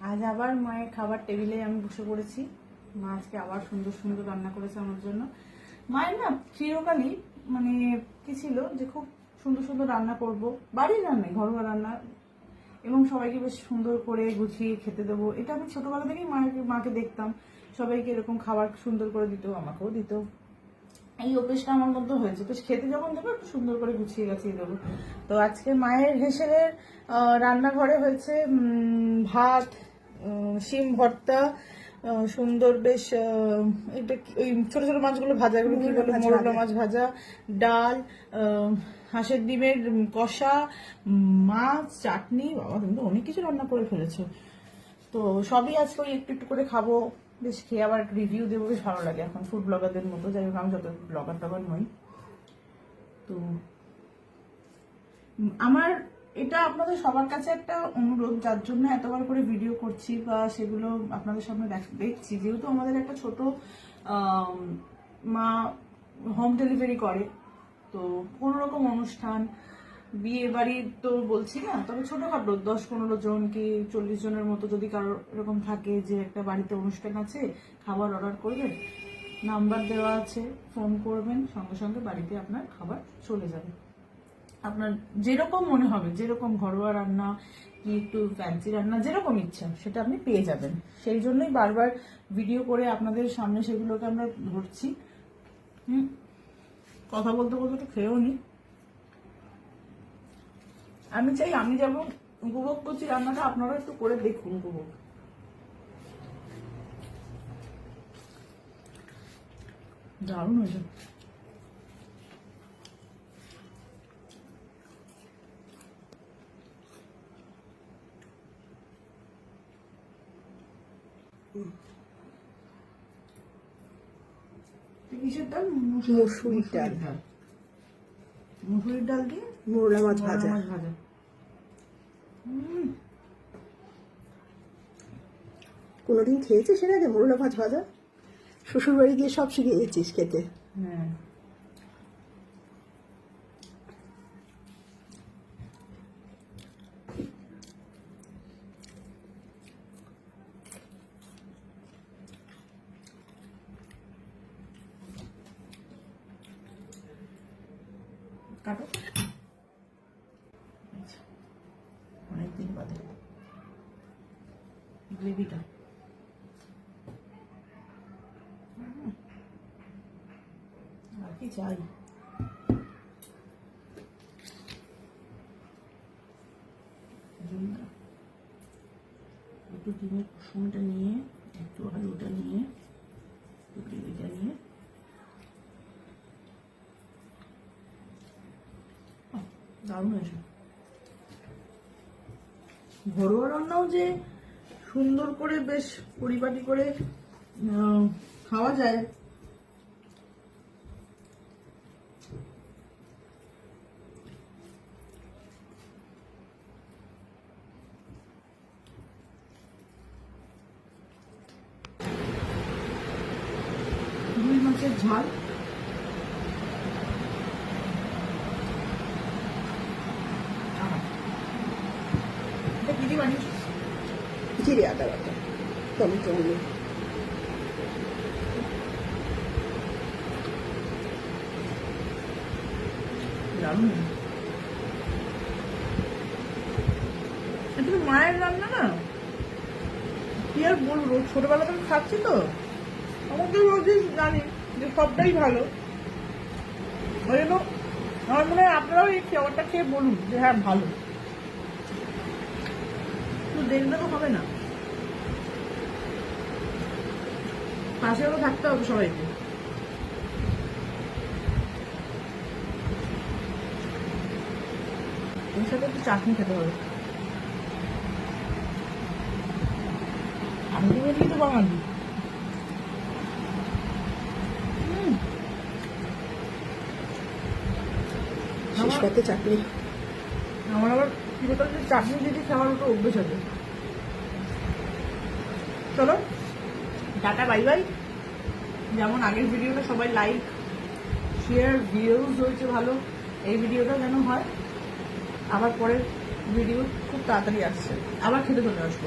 আজ আবার মায়ের খাবার টেবিলে আমি বসে পড়েছি। মা আজকে আবার সুন্দর সুন্দর রান্না করেছে আমার জন্য। মায়ের না চিরকালই মানে কি ছিল যে খুব সুন্দর সুন্দর রান্না করব। বাড়ির রান্নাই, ঘরোয়া রান্না। এবং সবাইকে বেশ সুন্দর করে গুছিয়ে খেতে দেবো। এটা আমি ছোটবেলা থেকেই মাকে মাকে দেখতাম। সবাইকে এরকম খাবার সুন্দর করে দিত, আমাকেও দিত। এই অভ্যেসটা আমার মধ্যে হয়েছে। বেশ খেতে যখন দেবো একটু সুন্দর করে গুছিয়ে গাছিয়ে দেবো। তো আজকে মায়ের হেসেলের রান্নাঘরে হয়েছে ভাত শিম ভর্তা সুন্দর বেশ এটা ওই ছোট ছোট মাছগুলো ভাজা এগুলো কি বলে? মোরলা মাছ ভাজা ডাল হাঁসের ডিমের কষা মাছ চাটনি বাবা তুমি তো অনেক কিছু রান্না করে ফেলেছো। তো সবই আজকে ওই একটু একটু করে খাব। বেশ, খেয়ে আবার রিভিউ দেবো, বেশ ভালো লাগে। এখন ফুড ব্লগারদের মতো, যাই হোক, আমি যত ব্লগার টগার নই। তো আমার এটা আপনাদের সবার কাছে একটা অনুরোধ, যার জন্য এতবার করে ভিডিও করছি বা সেগুলো আপনাদের সামনে দেখ- দেখছি। যেহেতু আমাদের একটা ছোট মা হোম ডেলিভারি করে, তো কোনো রকম অনুষ্ঠান বিয়ে বাড়ি তো বলছি না, তবে ছোটখাটো, দশ পনেরো জন কি চল্লিশ জনের মতো যদি কারোর এরকম থাকে যে একটা বাড়িতে অনুষ্ঠান আছে, খাবার অর্ডার করবেন নাম্বার দেওয়া আছে ফোন করবেন, সঙ্গে সঙ্গে বাড়িতে আপনার খাবার চলে যাবে। আপনার যেরকম মনে হবে, যেরকম ঘরোয়া রান্না, কি একটু ফ্যান্সি রান্না, যেরকম ইচ্ছা, সেটা আপনি পেয়ে যাবেন। সেই জন্যই বারবার ভিডিও করে আপনাদের সামনে সেগুলোকে আমরা ধরছি। হুম? কথা বলতে বলতে তো খেয়েও নি আমি চাই আমি যেমন উপভোগ করছি রান্নাটা আপনারা একটু করে দেখুন উপভোগ। দারুণ হয়েছে। কিসের ডাল? মসুরির ডাল। মুসুরির ডাল। দিয়ে মোরলা মাছ ভাজা। ভাজা হুম, কোনোদিন খেয়েছিস এর আগে মোরলা মাছ ভাজা? শ্বশুর বাড়ি গিয়ে সব শিখে গেছিস খেতে। হ্যাঁ। কাটো। আচ্ছা। অনেকদিন বাদে। গ্রেভিটা আর কি চাই একটু ডিমের কুসুমটা নিয়ে, একটু আলুটা নিয়ে, একটু গ্রেভিটা নিয়ে। দারুণ ঘরোয়া রান্নাও যে সুন্দর করে বেশ পরিপাটি করে খাওয়া যায় ঝাল জিরে আদা বাটা। টমেটো তো মায়ের রান্না না? কি আর বলব? ছোটবেলা থেকে খাচ্ছি তো। আমাকে বলছি জানি। যে সবটাই ভালো। ওই জন্য আমার মনে হয় আপনারাও এই খাবারটা খেয়ে বলুন যে হ্যাঁ ভালো। তো দেখলে তো হবে না। পাশেও থাকতে হবে সবাইকে। এর সাথে একটু চাটনি খেতে হবে। আলটিমেটলি তো বাঙালি চাটনি আমার আবার কি বলতো যে চাটনি দিয়ে খাওয়ার ওটা অভ্যেস চলো। টাটা, বাই বাই। যেমন আগের ভিডিওটা সবাই লাইক শেয়ার ভিউজ হয়েছে ভালো। এই ভিডিওটা যেন হয়। আবার পরের ভিডিও খুব তাড়াতাড়ি আসছে। আবার খেতে চলে আসব।